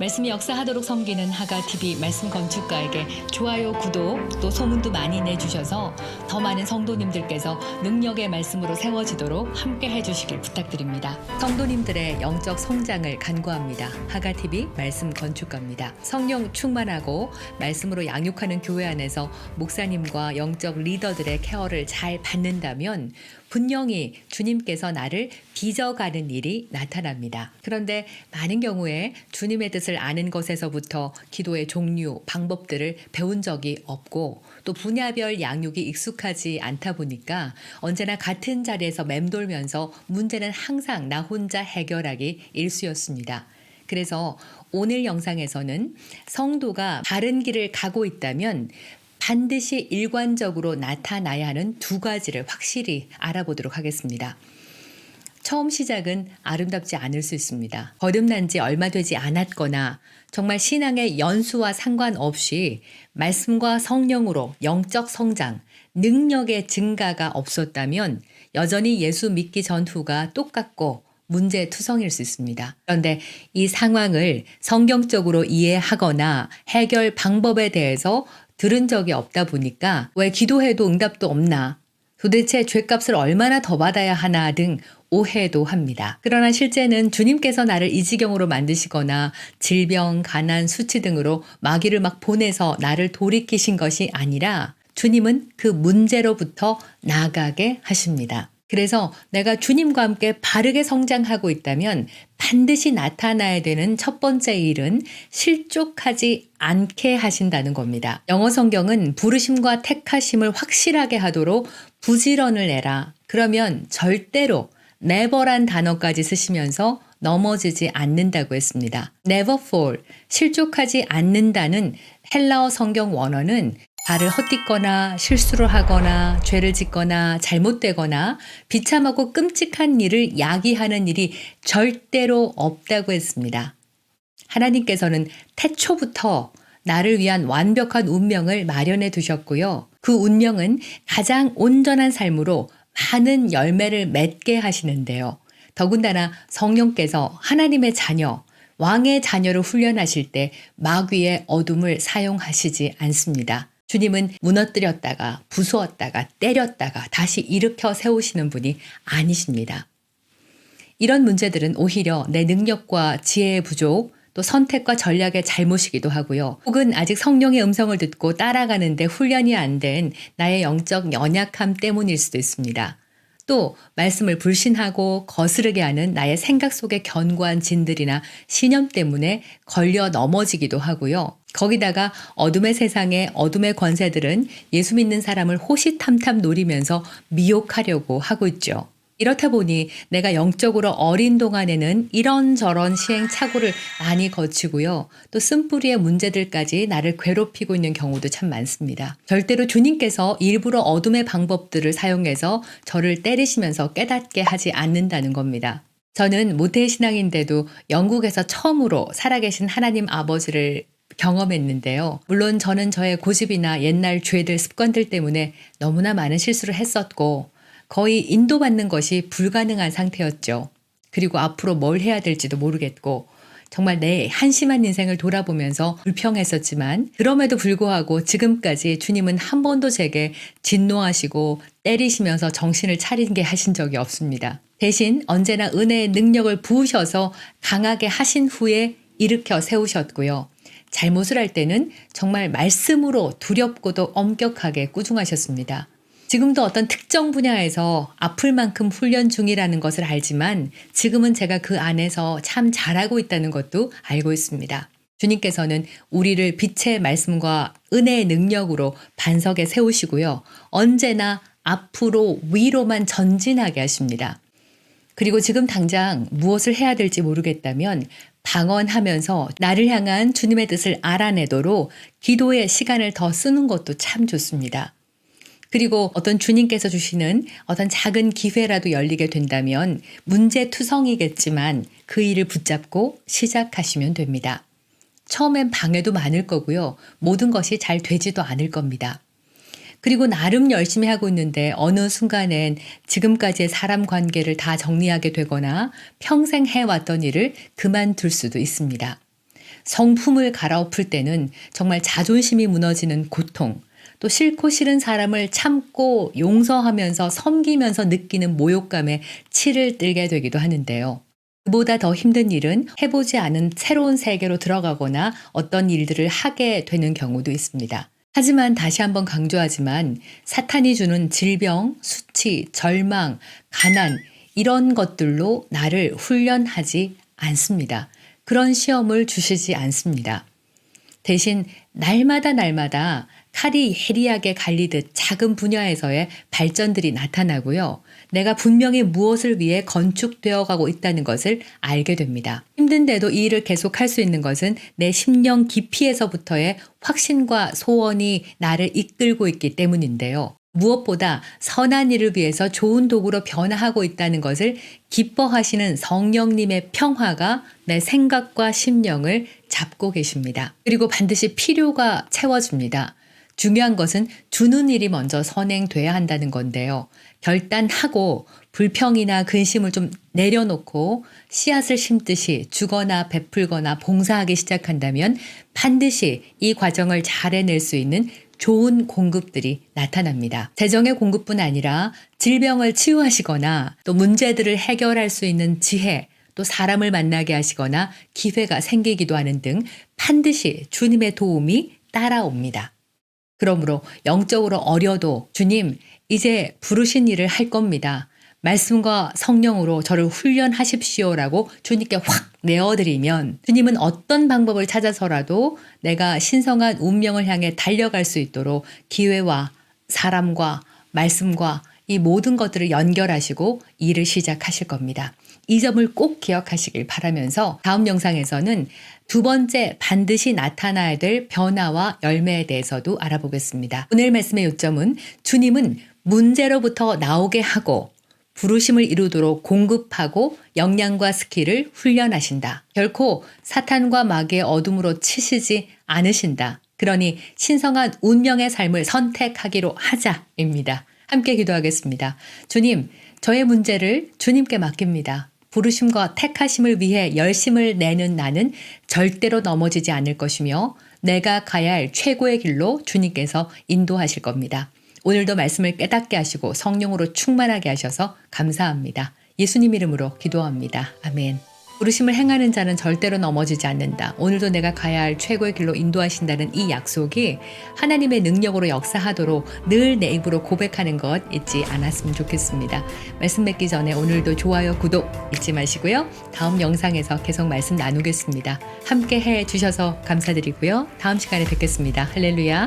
말씀이 역사하도록 섬기는 하가TV 말씀 건축가에게 좋아요, 구독, 또 소문도 많이 내주셔서 더 많은 성도님들께서 능력의 말씀으로 세워지도록 함께 해주시길 부탁드립니다. 성도님들의 영적 성장을 간구합니다. 하가TV 말씀 건축가입니다. 성령 충만하고 말씀으로 양육하는 교회 안에서 목사님과 영적 리더들의 케어를 잘 받는다면 분명히 주님께서 나를 빚어가는 일이 나타납니다. 그런데 많은 경우에 주님의 뜻을 아는 것에서부터 기도의 종류, 방법들을 배운 적이 없고 또 분야별 양육이 익숙하지 않다 보니까 언제나 같은 자리에서 맴돌면서 문제는 항상 나 혼자 해결하기 일쑤였습니다. 그래서 오늘 영상에서는 성도가 바른 길을 가고 있다면 반드시 일관적으로 나타나야 하는 두 가지를 확실히 알아보도록 하겠습니다. 처음 시작은 아름답지 않을 수 있습니다. 거듭난 지 얼마 되지 않았거나 정말 신앙의 연수와 상관없이 말씀과 성령으로 영적 성장, 능력의 증가가 없었다면 여전히 예수 믿기 전후가 똑같고 문제 투성일 수 있습니다. 그런데 이 상황을 성경적으로 이해하거나 해결 방법에 대해서 들은 적이 없다 보니까 왜 기도해도 응답도 없나? 도대체 죄값을 얼마나 더 받아야 하나 등 오해도 합니다. 그러나 실제는 주님께서 나를 이 지경으로 만드시거나 질병, 가난, 수치 등으로 마귀를 막 보내서 나를 돌이키신 것이 아니라 주님은 그 문제로부터 나가게 하십니다. 그래서 내가 주님과 함께 바르게 성장하고 있다면 반드시 나타나야 되는 첫 번째 일은 실족하지 않게 하신다는 겁니다. 영어 성경은 부르심과 택하심을 확실하게 하도록 부지런을 내라. 그러면 절대로 never란 단어까지 쓰시면서 넘어지지 않는다고 했습니다. never fall, 실족하지 않는다는 헬라어 성경 원어는 발을 헛디거나 실수를 하거나 죄를 짓거나 잘못되거나 비참하고 끔찍한 일을 야기하는 일이 절대로 없다고 했습니다. 하나님께서는 태초부터 나를 위한 완벽한 운명을 마련해 두셨고요. 그 운명은 가장 온전한 삶으로 많은 열매를 맺게 하시는데요. 더군다나 성령께서 하나님의 자녀, 왕의 자녀를 훈련하실 때 마귀의 어둠을 사용하시지 않습니다. 주님은 무너뜨렸다가 부수었다가 때렸다가 다시 일으켜 세우시는 분이 아니십니다. 이런 문제들은 오히려 내 능력과 지혜의 부족, 또 선택과 전략의 잘못이기도 하고요. 혹은 아직 성령의 음성을 듣고 따라가는데 훈련이 안 된 나의 영적 연약함 때문일 수도 있습니다. 또 말씀을 불신하고 거스르게 하는 나의 생각 속의 견고한 진들이나 신념 때문에 걸려 넘어지기도 하고요. 거기다가 어둠의 세상에 어둠의 권세들은 예수 믿는 사람을 호시탐탐 노리면서 미혹하려고 하고 있죠. 이렇다 보니 내가 영적으로 어린 동안에는 이런저런 시행착오를 많이 거치고요. 또 쓴뿌리의 문제들까지 나를 괴롭히고 있는 경우도 참 많습니다. 절대로 주님께서 일부러 어둠의 방법들을 사용해서 저를 때리시면서 깨닫게 하지 않는다는 겁니다. 저는 모태신앙인데도 영국에서 처음으로 살아계신 하나님 아버지를 경험했는데요. 물론 저는 저의 고집이나 옛날 죄들, 습관들 때문에 너무나 많은 실수를 했었고, 거의 인도받는 것이 불가능한 상태였죠. 그리고 앞으로 뭘 해야 될지도 모르겠고, 정말 내 한심한 인생을 돌아보면서 불평했었지만, 그럼에도 불구하고 지금까지 주님은 한 번도 제게 진노하시고 때리시면서 정신을 차리게 하신 적이 없습니다. 대신 언제나 은혜의 능력을 부으셔서 강하게 하신 후에 일으켜 세우셨고요. 잘못을 할 때는 정말 말씀으로 두렵고도 엄격하게 꾸중하셨습니다. 지금도 어떤 특정 분야에서 아플 만큼 훈련 중이라는 것을 알지만 지금은 제가 그 안에서 참 잘하고 있다는 것도 알고 있습니다. 주님께서는 우리를 빛의 말씀과 은혜의 능력으로 반석에 세우시고요. 언제나 앞으로 위로만 전진하게 하십니다. 그리고 지금 당장 무엇을 해야 될지 모르겠다면 방언하면서 나를 향한 주님의 뜻을 알아내도록 기도의 시간을 더 쓰는 것도 참 좋습니다. 그리고 어떤 주님께서 주시는 어떤 작은 기회라도 열리게 된다면 문제투성이겠지만 그 일을 붙잡고 시작하시면 됩니다. 처음엔 방해도 많을 거고요. 모든 것이 잘 되지도 않을 겁니다. 그리고 나름 열심히 하고 있는데 어느 순간엔 지금까지의 사람 관계를 다 정리하게 되거나 평생 해왔던 일을 그만둘 수도 있습니다. 성품을 갈아엎을 때는 정말 자존심이 무너지는 고통, 또 싫고 싫은 사람을 참고 용서하면서 섬기면서 느끼는 모욕감에 치를 들게 되기도 하는데요. 그보다 더 힘든 일은 해보지 않은 새로운 세계로 들어가거나 어떤 일들을 하게 되는 경우도 있습니다. 하지만 다시 한번 강조하지만 사탄이 주는 질병, 수치, 절망, 가난, 이런 것들로 나를 훈련하지 않습니다. 그런 시험을 주시지 않습니다. 대신 날마다 날마다 칼이 해리하게 갈리듯 작은 분야에서의 발전들이 나타나고요. 내가 분명히 무엇을 위해 건축되어 가고 있다는 것을 알게 됩니다. 힘든데도 이 일을 계속할 수 있는 것은 내 심령 깊이에서부터의 확신과 소원이 나를 이끌고 있기 때문인데요. 무엇보다 선한 일을 위해서 좋은 도구로 변화하고 있다는 것을 기뻐하시는 성령님의 평화가 내 생각과 심령을 잡고 계십니다. 그리고 반드시 필요가 채워집니다. 중요한 것은 주는 일이 먼저 선행돼야 한다는 건데요. 결단하고 불평이나 근심을 좀 내려놓고 씨앗을 심듯이 주거나 베풀거나 봉사하기 시작한다면 반드시 이 과정을 잘 해낼 수 있는 좋은 공급들이 나타납니다. 재정의 공급뿐 아니라 질병을 치유하시거나 또 문제들을 해결할 수 있는 지혜, 또 사람을 만나게 하시거나 기회가 생기기도 하는 등 반드시 주님의 도움이 따라옵니다. 그러므로 영적으로 어려도 주님, 이제 부르신 일을 할 겁니다. 말씀과 성령으로 저를 훈련하십시오라고 주님께 확 내어드리면 주님은 어떤 방법을 찾아서라도 내가 신성한 운명을 향해 달려갈 수 있도록 기회와 사람과 말씀과 이 모든 것들을 연결하시고 일을 시작하실 겁니다. 이 점을 꼭 기억하시길 바라면서 다음 영상에서는 두 번째 반드시 나타나야 될 변화와 열매에 대해서도 알아보겠습니다. 오늘 말씀의 요점은 주님은 문제로부터 나오게 하고 부르심을 이루도록 공급하고 역량과 스킬을 훈련하신다. 결코 사탄과 마귀의 어둠으로 치시지 않으신다. 그러니 신성한 운명의 삶을 선택하기로 하자입니다. 함께 기도하겠습니다. 주님, 저의 문제를 주님께 맡깁니다. 부르심과 택하심을 위해 열심을 내는 나는 절대로 넘어지지 않을 것이며 내가 가야 할 최고의 길로 주님께서 인도하실 겁니다. 오늘도 말씀을 깨닫게 하시고 성령으로 충만하게 하셔서 감사합니다. 예수님 이름으로 기도합니다. 아멘. 부르심을 행하는 자는 절대로 넘어지지 않는다. 오늘도 내가 가야 할 최고의 길로 인도하신다는 이 약속이 하나님의 능력으로 역사하도록 늘 내 입으로 고백하는 것 잊지 않았으면 좋겠습니다. 말씀 맺기 전에 오늘도 좋아요, 구독 잊지 마시고요. 다음 영상에서 계속 말씀 나누겠습니다. 함께 해 주셔서 감사드리고요. 다음 시간에 뵙겠습니다. 할렐루야.